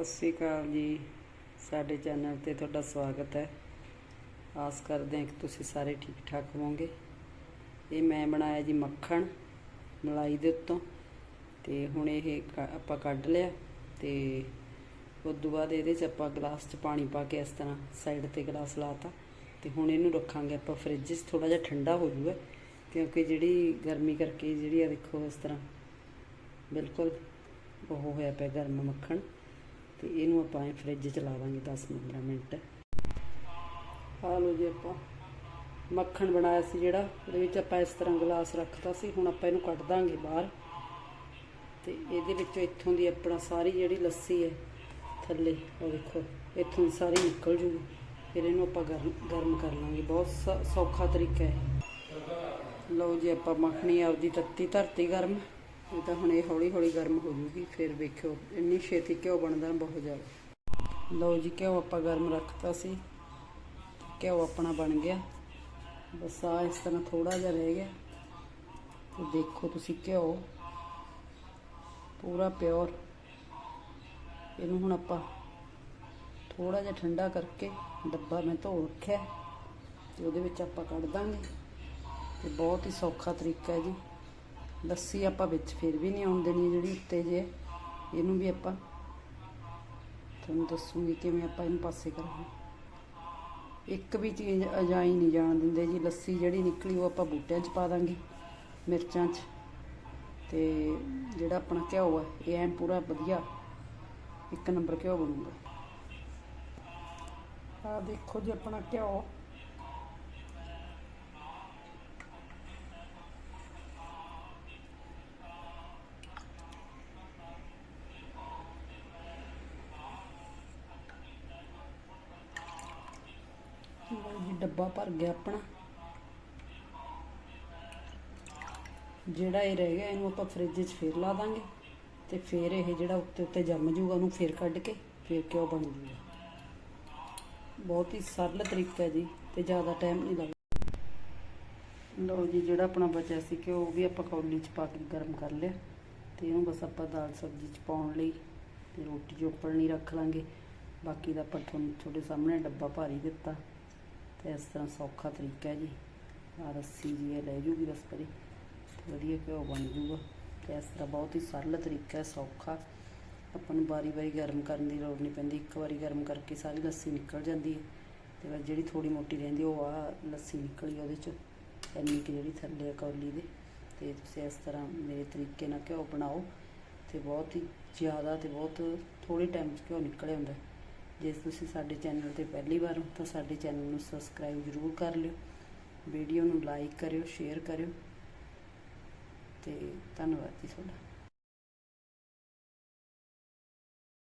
ਸਤਿ ਸ੍ਰੀ ਅਕਾਲ ਜੀ। ਸਾਡੇ ਚੈਨਲ ਤੇ ਤੁਹਾਡਾ ਸਵਾਗਤ ਹੈ। ਆਸ ਕਰਦੇ ਹਾਂ ਕਿ ਤੁਸੀਂ ਸਾਰੇ ਠੀਕ ਠਾਕ ਹੋਵੋਗੇ। ਇਹ ਮੈਂ ਬਣਾਇਆ ਜੀ ਮੱਖਣ ਮਲਾਈ ਦੇ ਉੱਤੋਂ ਤੇ ਹੁਣ ਇਹ ਕ- ਆਪਾਂ ਕੱਢ ਲਿਆ ਤੇ ਉਸ ਤੋਂ ਬਾਅਦ ਇਹਦੇ 'ਚ ਆਪਾਂ ਗਲਾਸ 'ਚ ਪਾਣੀ ਪਾ ਕੇ ਇਸ ਤਰ੍ਹਾਂ ਸਾਈਡ ਤੇ ਗਲਾਸ ਲਾਤਾ ਤੇ ਹੁਣ ਇਹਨੂੰ ਰੱਖਾਂਗੇ ਆਪਾਂ ਫ੍ਰਿਜ 'ਚ। ਥੋੜਾ ਜਿਹਾ ਠੰਡਾ ਹੋ ਜਾਊਗਾ ਕਿਉਂਕਿ ਜਿਹੜੀ ਗਰਮੀ ਕਰਕੇ ਜਿਹੜੀ ਆ ਦੇਖੋ ਇਸ ਤਰ੍ਹਾਂ ਬਿਲਕੁਲ ਉਹ ਹੋਇਆ ਪਿਆ ਗਰਮ ਮੱਖਣ। ਤੇ ਇਹਨੂੰ ਆਪਾਂ ਐਂ ਫ੍ਰਿਜ 'ਚ ਲਾ ਦਾਂਗੇ 10-15 ਮਿੰਟ। ਆ ਲਓ ਜੀ ਆਪਾਂ ਮੱਖਣ ਬਣਾਇਆ ਸੀ ਜਿਹੜਾ, ਉਹਦੇ ਵਿੱਚ ਆਪਾਂ ਇਸ ਤਰ੍ਹਾਂ ਗਲਾਸ ਰੱਖਤਾ ਸੀ, ਹੁਣ ਆਪਾਂ ਇਹਨੂੰ ਕੱਢ ਦਾਂਗੇ ਬਾਹਰ। ਤੇ ਇਹਦੇ ਵਿੱਚੋਂ ਇੱਥੋਂ ਦੀ ਆਪਣਾ ਸਾਰੀ ਜਿਹੜੀ ਲੱਸੀ ਹੈ ਥੱਲੇ ਉਹ ਦੇਖੋ ਇੱਥੋਂ ਦੀ ਸਾਰੀ ਨਿਕਲ ਜੂਗੀ। ਫਿਰ ਇਹਨੂੰ ਆਪਾਂ ਗਰਮ ਗਰਮ ਕਰ ਲਾਂਗੇ। ਬਹੁਤ ਸ- ਸੌਖਾ ਤਰੀਕਾ ਹੈ। ਲਓ ਜੀ ਆਪਾਂ ਮੱਖਣੀ ਆਪਦੀ ਤੱਤੀ ਧਰਤੀ ਗਰਮ। ਇਹ ਤਾਂ ਹੁਣ ਇਹ ਹੌਲੀ ਹੌਲੀ ਗਰਮ ਹੋ ਜੂਗੀ, ਫਿਰ ਵੇਖਿਓ, ਇੰਨੀ ਛੇਤੀ ਘਿਓ ਬਣਦਾ ਬਹੁਤ ਜ਼ਿਆਦਾ। ਲਓ ਜੀ, ਘਿਓ ਆਪਾਂ ਗਰਮ ਰੱਖਤਾ ਸੀ, ਘਿਓ ਆਪਣਾ ਬਣ ਗਿਆ। ਬਸ ਆ ਇਸ ਤਰ੍ਹਾਂ ਥੋੜਾ ਜਿਹਾ ਰਹਿ ਗਿਆ। ਤੇ ਦੇਖੋ ਤੁਸੀਂ ਘਿਓ, ਪੂਰਾ ਪਿਓਰ। ਇਹਨੂੰ ਹੁਣ ਆਪਾਂ ਥੋੜਾ ਜਿਹਾ ਠੰਡਾ ਕਰਕੇ ਡੱਬਾ ਮੈਂ ਧੋ ਰੱਖਿਆ ਤੇ ਉਹਦੇ ਵਿੱਚ ਆਪਾਂ ਕੱਢ ਦਾਂਗੇ। ਤੇ ਬਹੁਤ ਹੀ ਸੌਖਾ ਤਰੀਕਾ ਹੈ ਜੀ। ਲੱਸੀ ਆਪਾਂ ਵਿੱਚ ਫਿਰ ਵੀ ਨਹੀਂ ਆਉਣ ਦੇਣੀ ਜਿਹੜੀ ਉੱਤੇ ਜੇ। ਇਹਨੂੰ ਵੀ ਆਪਾਂ ਤੁਹਾਨੂੰ ਦੱਸੂਗੀ ਕਿਵੇਂ ਆਪਾਂ ਇਹਨੂੰ ਪਾਸੇ ਕਰਾਂਗੇ। ਇੱਕ ਵੀ ਚੀਜ਼ ਅਜਾਈ ਨਹੀਂ ਜਾਣ ਦਿੰਦੇ ਜੀ। ਲੱਸੀ ਜਿਹੜੀ ਨਿਕਲੀ ਉਹ ਆਪਾਂ ਬੂਟਿਆਂ 'ਚ ਪਾ ਦਾਂਗੇ, ਮਿਰਚਾਂ 'ਚ। ਤੇ ਜਿਹੜਾ ਆਪਣਾ ਘਿਓ ਹੈ ਇਹ ਐਨ ਪੂਰਾ ਵਧੀਆ ਇੱਕ ਨੰਬਰ ਘਿਓ ਬਣੂਗਾ। ਆ ਦੇਖੋ ਜੀ ਆਪਣਾ ਘਿਓ। ਡੱਬਾ ਭਰ ਗਿਆ ਆਪਣਾ। ਜਿਹੜਾ ਇਹ ਰਹਿ ਗਿਆ, ਇਹਨੂੰ ਆਪਾਂ ਫ੍ਰਿਜ 'ਚ ਫੇਰ ਲਾ ਦਾਂਗੇ ਤੇ ਫੇਰ ਇਹ ਜਿਹੜਾ ਉੱਤੇ ਉੱਤੇ ਜੰਮ ਜੂਗਾ, ਉਹਨੂੰ ਫੇਰ ਕੱਢ ਕੇ ਫੇਰ ਕਿਉਂ ਬਣ ਜੂਗਾ। ਬਹੁਤ ਹੀ ਸਰਲ ਤਰੀਕਾ ਹੈ ਜੀ ਤੇ ਜ਼ਿਆਦਾ ਟਾਈਮ ਨਹੀਂ ਲੱਗਦਾ। ਲਓ ਜੀ, ਜਿਹੜਾ ਆਪਣਾ ਬਚਿਆ ਸੀ ਕਿ ਉਹ ਵੀ ਆਪਾਂ ਕੌਲੀ 'ਚ ਪਾ ਕੇ ਗਰਮ ਕਰ ਲਿਆ ਤੇ ਇਹਨੂੰ ਬਸ ਆਪਾਂ ਦਾਲ ਸਬਜ਼ੀ 'ਚ ਪਾਉਣ ਲਈ ਤੇ ਰੋਟੀ 'ਚ ਉੱਪਰ ਨਹੀਂ ਰੱਖ ਲਾਂਗੇ। ਬਾਕੀ ਦਾ ਆਪਾਂ ਤੁਹਾਨੂੰ ਤੁਹਾਡੇ ਸਾਹਮਣੇ ਡੱਬਾ ਭਾਰੀ ਦਿੱਤਾ। ਤੇ ਇਸ ਤਰ੍ਹਾਂ ਸੌਖਾ ਤਰੀਕਾ ਜੀ। ਆ ਰੱਸੀ ਜੀ ਇਹ ਲੈ ਜੂਗੀ ਬਸ ਪਰੇ ਵਧੀਆ ਘਿਓ ਬਣ ਜੂਗਾ। ਤੇ ਇਸ ਤਰ੍ਹਾਂ ਬਹੁਤ ਹੀ ਸਰਲ ਤਰੀਕਾ ਹੈ, ਸੌਖਾ। ਆਪਾਂ ਨੂੰ ਵਾਰੀ-ਵਾਰੀ ਗਰਮ ਕਰਨ ਦੀ ਲੋੜ ਨਹੀਂ ਪੈਂਦੀ। ਇੱਕ ਵਾਰੀ ਗਰਮ ਕਰਕੇ ਸਾਰੀ ਲੱਸੀ ਨਿਕਲ ਜਾਂਦੀ ਹੈ। ਤੇ ਬਸ ਜਿਹੜੀ ਥੋੜੀ ਮੋਟੀ ਰਹਿੰਦੀ, ਉਹ ਆ ਲੱਸੀ ਨਿਕਲੀ ਉਹਦੇ ਚ। ਇੰਨੀ ਕਿ ਜਿਹੜੀ ਥੱਲੇ ਕੌਲੀ ਦੇ। ਤੇ ਤੁਸੀਂ ਇਸ ਤਰ੍ਹਾਂ ਮੇਰੇ ਤਰੀਕੇ ਨਾਲ ਘਿਓ ਬਣਾਓ। ਤੇ ਬਹੁਤ ਹੀ ਜ਼ਿਆਦਾ ਤੇ ਬਹੁਤ ਥੋੜੇ ਟਾਈਮ 'ਚ ਘਿਓ ਨਿਕਲ ਹੁੰਦਾ ਜੇ ਤੁਸੀਂ ਸਾਡੇ ਚੈਨਲ ਤੇ ਪਹਿਲੀ ਵਾਰ ਹੋ ਤਾਂ ਸਾਡੇ ਚੈਨਲ ਨੂੰ ਸਬਸਕ੍ਰਾਈਬ ਜ਼ਰੂਰ ਕਰ ਲਿਓ। ਵੀਡੀਓ ਨੂੰ ਲਾਈਕ ਕਰਿਓ ਸ਼ੇਅਰ ਕਰਿਓ। ਤੇ ਧੰਨਵਾਦ ਜੀ ਤੁਹਾਡਾ।